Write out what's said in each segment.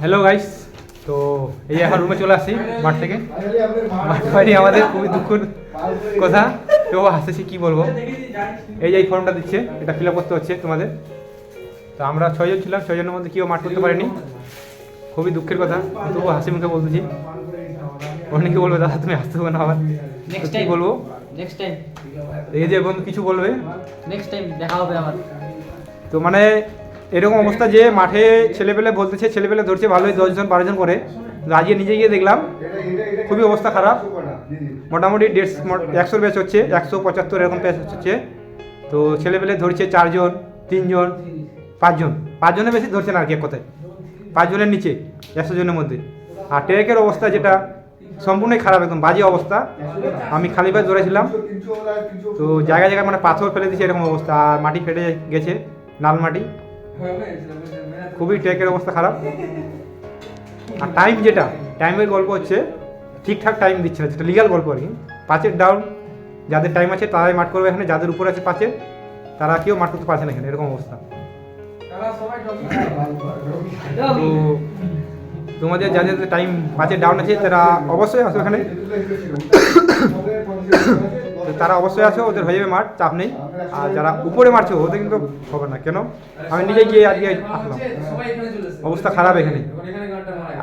Hello guys তো এই এখন রুমে চলে আসি মাঠ থেকে। মাঠ বাড়ি আমাদের খুবই দুঃখের কথা। তো হাসতেছি কি বলব? এই যে এই ফর্মটা দিচ্ছে এটা ফিল আপ করতে হচ্ছে তোমাদের। তো আমরা ছয়জন ছিলাম ছয়জনের মধ্যে কেউ মাঠ করতে পারিনি। খুবই দুঃখের কথা তবু হাসি মুখে বলতেছি। অনেকে বলবে দাদা তুমি আসতে হবে না আবার নেক্সট টাইম বলব। নেক্সট টাইম এই যে বন্ধু কিছু বলবে। নেক্সট টাইম দেখা হবে আবার। তো মানে এরকম অবস্থা যে মাঠে ছেলেপেলে বলতেছে, ছেলেপেলে ধরছে, ভালোই দশজন, বারোজন করে। আজকে নিজে গিয়ে দেখলাম, খুবই অবস্থা খারাপ। মোটামুটি দেড়শো একশোর ব্যাচ হচ্ছে, একশো পঁচাত্তর এরকম ব্যাচ হচ্ছে। তো ছেলেপেলে ধরছে চারজন, তিনজন, পাঁচজন। পাঁচজনের বেশি ধরছে না আর কি, এক কথায়। পাঁচজনের নিচে, একশো জনের মধ্যে। আর ট্রেকের অবস্থা যেটা, সম্পূর্ণই খারাপ, একদম বাজে অবস্থা। আমি খালি পায়ে ধরেছিলাম। তো জায়গায় জায়গায় মানে পাথর ফেলে দিয়েছে এরকম অবস্থা, আর মাটি ফেটে গেছে, লাল মাটি। খুবই ট্রেকের অবস্থা খারাপ। আর টাইম যেটা টাইমের গল্প হচ্ছে ঠিকঠাক টাইম দিচ্ছে না যেটা লিগাল গল্প আর কি। পাঁচের ডাউন যাদের টাইম আছে তারাই মাঠ করবে এখানে যাদের উপর আছে পাঁচের তারা কেউ মাঠ করতে পারছে না এখানে এরকম অবস্থা। তো তোমাদের যাদের টাইম পাঁচের ডাউন আছে তারা অবশ্যই আসো এখানে। তো তারা অবশ্যই আছে, ওদের হয়ে যাবে মাঠ, চাপ নেই। আর যারা উপরে মারছে, ওদের কিন্তু হবে না। কেন? আমি নিজে গিয়ে আজকে আসলাম। অবস্থা খারাপ এখানে।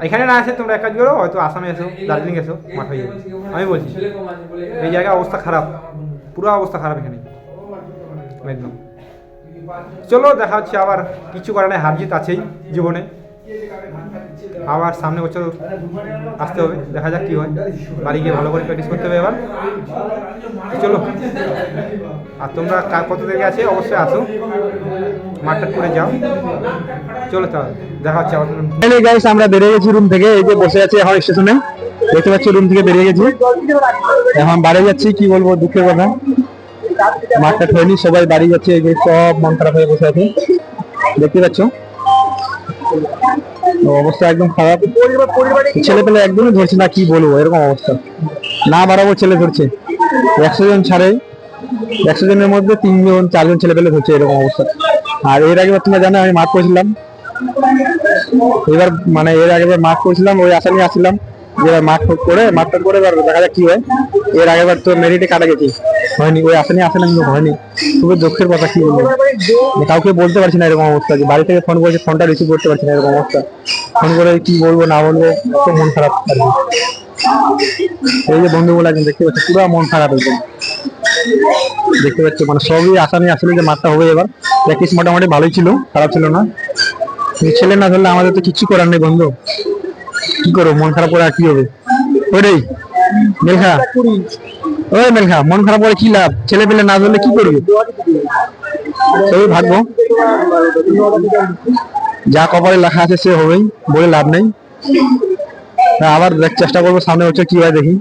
এখানে না আসে তোমরা এক কাজ করো, হয়তো আসামে এসো, দার্জিলিং এসো, মাঠ হয়ে যাবে। আমি বলছি, এই জায়গায় অবস্থা খারাপ। পুরো অবস্থা খারাপ এখানে। একদম। চলো, দেখা হচ্ছে আবার। কিছু নাই হার জিত আছেই জীবনে। আবার সামনে বছর আসতে হবে, দেখা যাক কি হয়। বাড়ি গিয়ে ভালো করে প্র্যাকটিস করতে হবে এবার। চলো, আর তোমরা কার কত থেকে আছে? অবশ্যই আসো। মাঠটা করে যাও। চলো তাহলে, দেখা হচ্ছে আবার। আমরা বেরিয়ে গেছি রুম থেকে, এই যে বসে আছি এখন স্টেশনে দেখতে পাচ্ছি রুম থেকে বেরিয়ে গেছি। এখন বাড়ি যাচ্ছি, কি বলব, দুঃখের কথা। মাঠটা হয়নি সবাই বাড়ি যাচ্ছে, এই যে সব মন খারাপ হয়ে বসে আছে। দেখতে পাচ্ছ? অবস্থা একদম খারাপ। ছেলে পেলে একদমই ধরছে না, কি বলব, এরকম অবস্থা। না বাড়াবো ছেলে ধরছে। একশো জন ছাড়ে, একশো জনের মধ্যে তিনজন, চারজন ছেলে পেলে ধরছে, এরকম অবস্থা। আর এর আগে তোমরা জানো, আমি মাঠ করেছিলাম। এবার মানে এর আগে মাঠ করেছিলাম, ওই আশা নিয়ে আসছিলাম। এবার মাঠ করে মাঠটা করে এবার দেখা যাক কি হয়। এর আগেবার তো মেরিটে কাটা গেছি। হয়নি, ওই আশা নিয়ে আসলে কিন্তু হয়নি। খুবই দুঃখের কথা কি বলব। কাউকে বলতে পারছি না এরকম অবস্থা যে বাড়ি থেকে ফোন করেছে ফোনটা রিসিভ করতে পারছি না এরকম অবস্থা। ফোন করে কি বলব, না বলব খুব মন খারাপ। এই যে বন্ধুগুলো একদম দেখতে পাচ্ছি, পুরো মন খারাপ একদম দেখতে পাচ্ছি মানে সবই নিয়ে আসলে যে মাঠটা হবে এবার। প্র্যাকটিস মোটামুটি ভালোই ছিল, খারাপ ছিল না। ছেলে না ধরলে আমাদের তো কিছু করার নেই বন্ধু। কি করো মন খারাপ করে আর কি হবে? ওরে মেলখা ওই মেলখা, মন খারাপ করে কি লাভ? ছেলে পেলে না ধরলে কি করবে? ভাগ্য। যা কপালে লেখা আছে সে হবেই, বলে লাভ নেই। আবার চেষ্টা করব সামনে বছর কি হয় দেখি।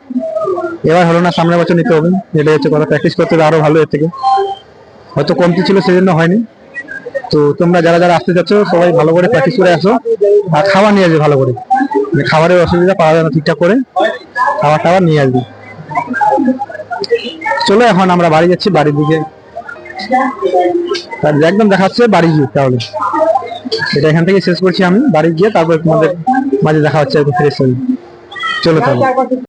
এবার হলো না সামনের বছর নিতে হবে। এটাই হচ্ছে কথা। প্র্যাকটিস করতে হবে আরও ভালো এর থেকে। হয়তো কমতি ছিল সেজন্য হয়নি। তো তোমরা যারা যারা আসতে চাচ্ছ সবাই ভালো করে প্র্যাকটিস করে আসো। আর খাবার নিয়ে আসবে ভালো করে। খাবারের অসুবিধা পাওয়া যায় না ঠিকঠাক করে। খাবার টাবার নিয়ে আসবি। চলো এখন আমরা বাড়ি যাচ্ছি, বাড়ির দিকে। আর একদম দেখাচ্ছে বাড়ি গিয়ে তাহলে। এটা এখান থেকে শেষ করছি আমি, বাড়ি গিয়ে তারপর তোমাদের মাঝে দেখা হচ্ছে একটু ফ্রেশ হয়ে চলো তাহলে।